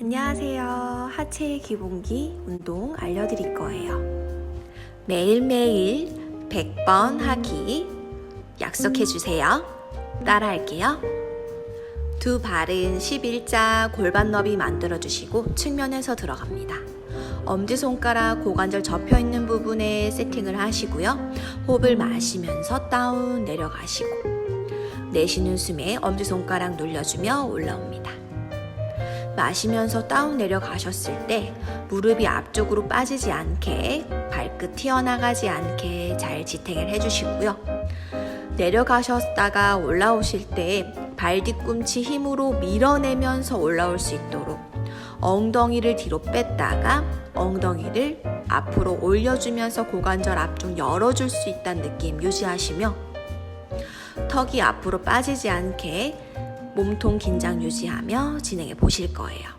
안녕하세요. 하체 기본기 운동 알려드릴 거예요. 매일매일 100번 하기 약속해주세요. 따라할게요. 두 발은 11자 골반 너비 만들어주시고 측면에서 들어갑니다. 엄지손가락 고관절 접혀 있는 부분에 세팅을 하시고요. 호흡을 마시면서 다운 내려가시고 내쉬는 숨에 엄지손가락 눌려주며 올라옵니다. 마시면서 다운 내려가셨을 때 무릎이 앞쪽으로 빠지지 않게 발끝 튀어나가지 않게 잘 지탱을 해주시고요. 내려가셨다가 올라오실 때 발 뒤꿈치 힘으로 밀어내면서 올라올 수 있도록 엉덩이를 뒤로 뺐다가 엉덩이를 앞으로 올려주면서 고관절 앞쪽 열어줄 수 있다는 느낌 유지하시며 턱이 앞으로 빠지지 않게 몸통 긴장 유지하며 진행해 보실 거예요.